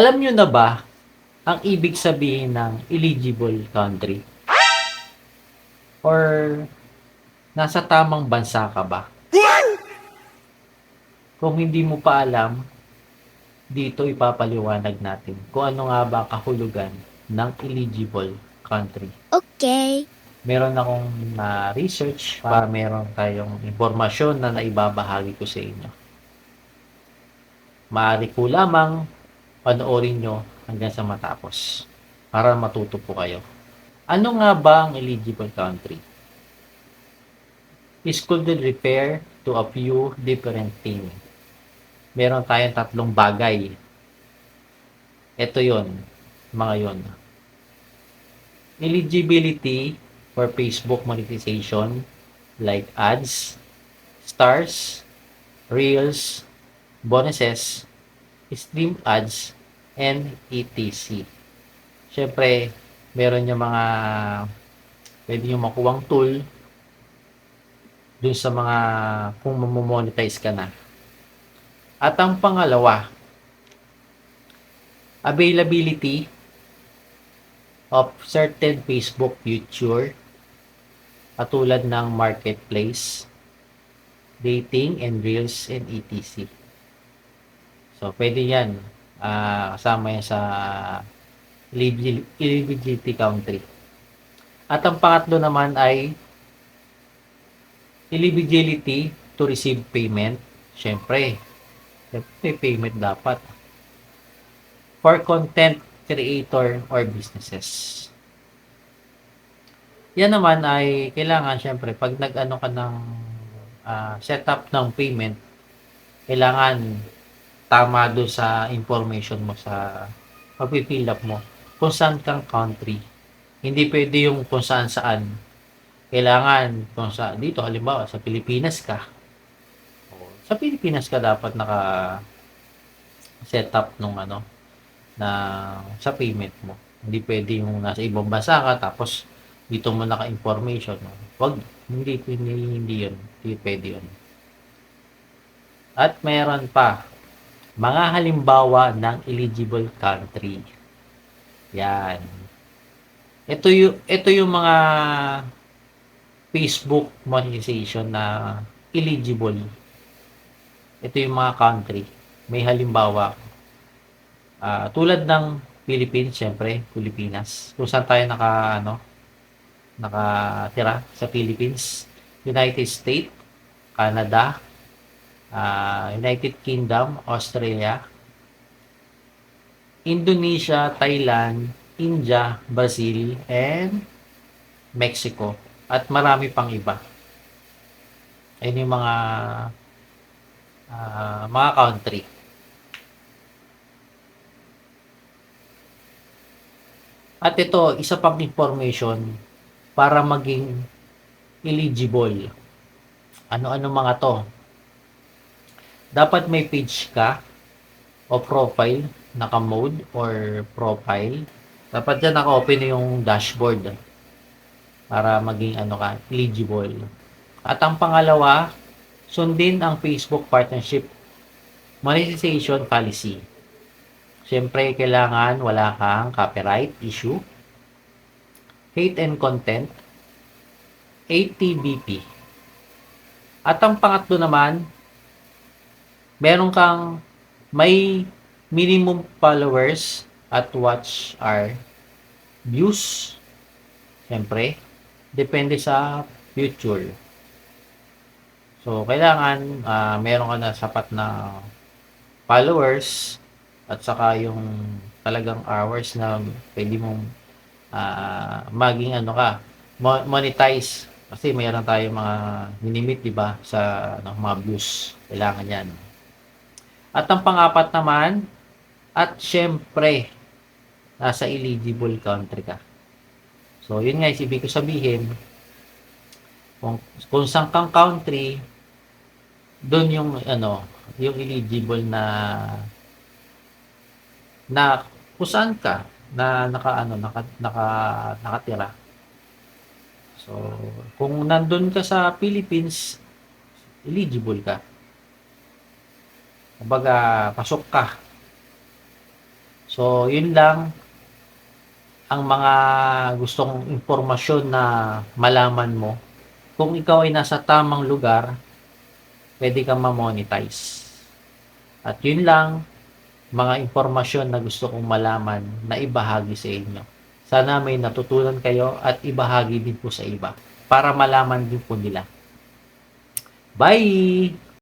Alam nyo na ba ang ibig sabihin ng eligible country? Or nasa tamang bansa ka ba? Kung hindi mo pa alam, dito ipapaliwanag natin kung ano nga ba kahulugan ng eligible country. Okay. Meron akong na research para meron tayong impormasyon na naibabahagi ko sa inyo. Maaari ko lamang panoorin nyo hanggang sa matapos para matuto po kayo. Ano nga ba ang eligible country? This could refer to a few different things. Meron tayong tatlong bagay. Ito yon, mga yon. Eligibility for Facebook monetization like ads, stars, reels, bonuses, stream ads, and etc. Siyempre, meron yung mga pwede yung makuwang tool dun sa mga kung mamonetize ka na. At ang pangalawa, availability of certain Facebook feature katulad ng marketplace, dating and reels and etc. So, pwede yan. Ah, kasama yan sa eligibility country. At ang pangatlo naman ay eligibility to receive payment. Siyempre, may payment dapat. For content creator or businesses. Yan naman ay kailangan syempre pag nag-ano ka ng ah, setup ng payment, kailangan tama do sa information mo sa pag-fill up mo kung saan kang country. Hindi pwede yung kung saan saan. Kailangan kung sa dito halimbawa sa Pilipinas ka. Sa Pilipinas ka dapat naka setup nung ano na sa payment mo. Hindi pwede yung nasa ibang bansa ka tapos dito mo naka-information. No? Wag, hindi, hindi, hindi yun. Hindi pwede yun. At mayroon pa, mga halimbawa ng eligible country. Yan. Ito yung, ito yung mga Facebook monetization na eligible. Ito yung mga country. May halimbawa. Ah, tulad ng Philippines, syempre, Pilipinas. Kung saan tayo naka, ano, nakatira sa Philippines, United States, Canada, ah, United Kingdom, Australia, Indonesia, Thailand, India, Brazil, and Mexico. At marami pang iba. Ayun yung mga ah, mga country. At ito, isa pang information para maging eligible. Ano-ano mga to? Dapat may page ka o profile, naka-mode or profile. Dapat dyan naka-open yung dashboard para maging ano ka, eligible. At ang pangalawa, sundin ang Facebook Partnership Monetization Policy. Siyempre, kailangan wala kang copyright issue, hate and content, ATBP. At ang pangatlo naman, meron kang may minimum followers at watch hour views. Siyempre, depende sa future. So, kailangan ah, meron ka na sapat na followers at saka yung talagang hours na pwede mong ah, maging ano ka, mo- monetize. Kasi mayroon tayong mga minimit, di ba, sa ano, mga views. Kailangan yan. At ang pang-apat naman, at syempre, nasa eligible country ka. So, yun nga, ibig ko sabihin, kung, kung saan kang country, doon yung, ano, yung eligible na na kung saan ka na naka ano naka, naka nakatira. So, kung nandun ka sa Philippines, eligible ka. Kumbaga, pasok ka. So, yun lang ang mga gustong impormasyon na malaman mo. Kung ikaw ay nasa tamang lugar, pwede kang ma-monetize. At yun lang, mga impormasyon na gusto kong malaman na ibahagi sa inyo. Sana may natutunan kayo at ibahagi din po sa iba para malaman din po nila. Bye!